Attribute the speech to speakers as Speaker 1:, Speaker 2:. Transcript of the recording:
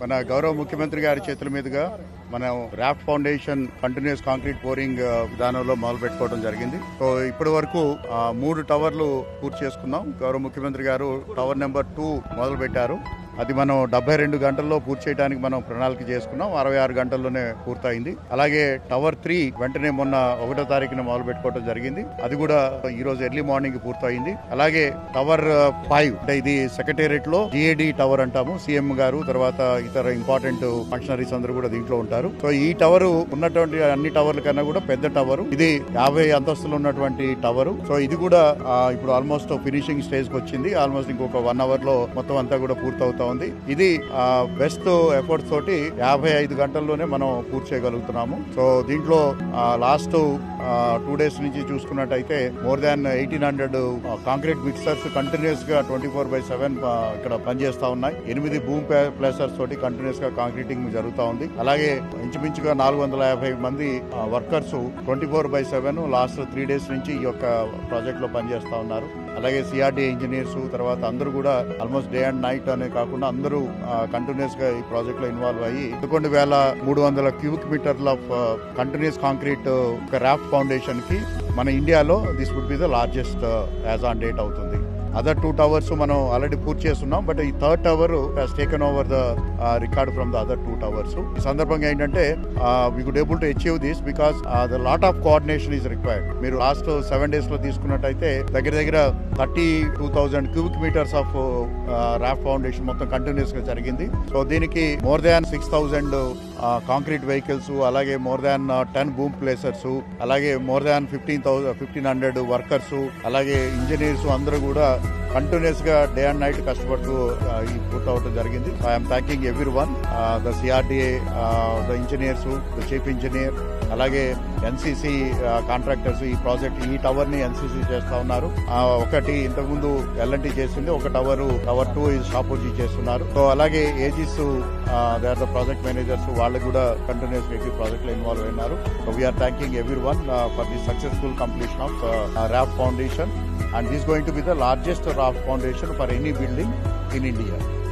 Speaker 1: మన గౌరవ ముఖ్యమంత్రి గారి చేతుల మీదుగా మనం raft foundation continuous concrete pouring విధానంలో మొదలు పెట్టుకోవడం జరిగింది. సో ఇప్పటి వరకు మూడు టవర్లు పూర్తి చేసుకున్నాం. గౌరవ ముఖ్యమంత్రి గారు టవర్ నెంబర్ టూ మొదలు పెట్టారు అది మనం డెబ్బై రెండు గంటల్లో పూర్తి చేయడానికి మనం ప్రణాళిక చేసుకున్నాం. అరవై ఆరు గంటల్లోనే పూర్తయింది. అలాగే టవర్ త్రీ వెంటనే మొన్న ఒకటో తారీఖున మొదలు పెట్టుకోవడం జరిగింది. అది కూడా ఈ రోజు ఎర్లీ మార్నింగ్ పూర్తయింది. అలాగే టవర్ ఫైవ్ అంటే ఇది సెక్రటేరియట్లో జిఏడి టవర్ అంటాము. సీఎం గారు తర్వాత ఇతర ఇంపార్టెంట్ ఫంక్షనరీస్ అందరూ కూడా దీంట్లో ఉంటారు. సో ఈ టవర్ ఉన్నటువంటి అన్ని టవర్ల కన్నా కూడా పెద్ద టవర్. ఇది యాభై అంతస్తులు ఉన్నటువంటి టవర్. సో ఇది కూడా ఇప్పుడు ఆల్మోస్ట్ ఫినిషింగ్ స్టేజ్కి వచ్చింది. ఆల్మోస్ట్ ఇంకొక వన్ అవర్లో మొత్తం అంతా కూడా పూర్తవుతా. ఉంది ఇది బెస్ట్ ఎఫర్ట్స్ తోటి యాభై ఐదు గంటల్లోనే మనం పూర్తి చేయగలుగుతున్నాము. సో దీంట్లో లాస్ట్ టూ డేస్ నుంచి చూసుకున్నట్టయితే more than eighteen hundred concrete mixers కంటిన్యూస్గా ట్వంటీ ఫోర్ బై సెవెన్ ఇక్కడ పనిచేస్తా ఉన్నాయి. ఎనిమిది భూమ్ ప్లేసర్స్ తోటి కంటిన్యూస్గా కాంక్రీటింగ్ జరుగుతా ఉంది. అలాగే ఇంచుమించుగా నాలుగు వందల యాభై మంది workers twenty four by seven last three days నుంచి ఈ యొక్క ప్రాజెక్ట్లో పనిచేస్తా ఉన్నారు. అలాగే సిఆర్డీ ఇంజనీర్స్ తర్వాత అందరూ కూడా ఆల్మోస్ట్ డే అండ్ నైట్ అనే కాకుండా అందరూ కంటిన్యూస్గా ఈ ప్రాజెక్ట్లో ఇన్వాల్వ్ అయ్యి పదకొండు వేల మూడు వందల క్యూబిక్ మీటర్ల కంటిన్యూస్ కాంక్రీట్ ఒక రాఫ్ట్ ఫౌండేషన్కి మన ఇండియాలో this would be the largest as on date అవుతుంది. అదర్ టూ టవర్స్ మనం ఆల్రెడీ పూర్తి చేస్తున్నాం బట్ ఈ third tower has taken over the record from the other two towers ఈ సందర్భంగా ఏంటంటే we could able to achieve this because the lot of coordination is required మీరు last seven డేస్లో తీసుకున్నట్టయితే దగ్గర దగ్గర thirty two thousand cubic metres of raft foundation మొత్తం కంటిన్యూస్గా జరిగింది. సో దీనికి more than six thousand concrete vehicles అలాగే more than ten boom placers అలాగే more than fifteen thousand fifteen hundred workers అలాగే ఇంజనీర్స్ అందరూ కూడా కంటిన్యూస్గా డే అండ్ నైట్ కష్టపడుతూ ఆ, ఈ పూర్తవడం జరిగింది. I'm thanking everyone the CRDA the engineers the chief engineer అలాగే ఎన్సీసీ కాంట్రాక్టర్స్ ఈ ప్రాజెక్ట్ ఈ టవర్ని ఎన్సీసీ చేస్తా ఉన్నారు. ఒకటి ఇంతకుముందు ఎల్ఎన్టీ చేసింది ఒక టవర్ టవర్ టూ షాపూజీ చేస్తున్నారు. సో అలాగే ages they are the project managers వాళ్ళు కూడా కంటిన్యూస్గా ఈ ప్రాజెక్ట్లో ఇన్వాల్వ్ అయినారు we are thanking everyone for the successful completion of raft foundation and this is going to be the largest raft foundation for any building in India.